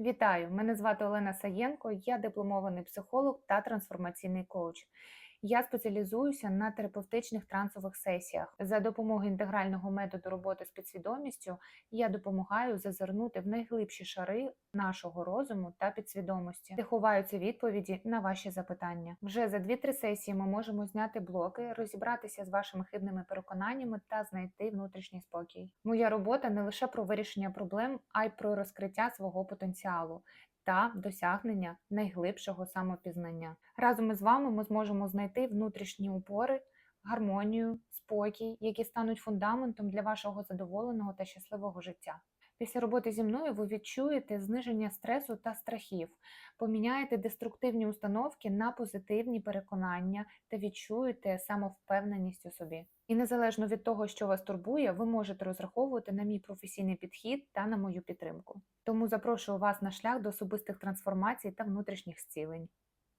Вітаю! Мене звати Олена Саєнко, я дипломований психолог та трансформаційний коуч. Я спеціалізуюся на терапевтичних трансових сесіях. За допомогою інтегрального методу роботи з підсвідомістю я допомагаю зазирнути в найглибші шари нашого розуму та підсвідомості, де ховаються відповіді на ваші запитання. Вже за 2-3 сесії ми можемо зняти блоки, розібратися з вашими хибними переконаннями та знайти внутрішній спокій. Моя робота не лише про вирішення проблем, а й про розкриття свого потенціалу та досягнення найглибшого самопізнання. Разом із вами ми зможемо знайти внутрішні упори, гармонію, спокій, які стануть фундаментом для вашого задоволеного та щасливого життя. Після роботи зі мною ви відчуєте зниження стресу та страхів, поміняєте деструктивні установки на позитивні переконання та відчуєте самовпевненість у собі. І незалежно від того, що вас турбує, ви можете розраховувати на мій професійний підхід та на мою підтримку. Тому запрошую вас на шлях до особистих трансформацій та внутрішніх зцілень.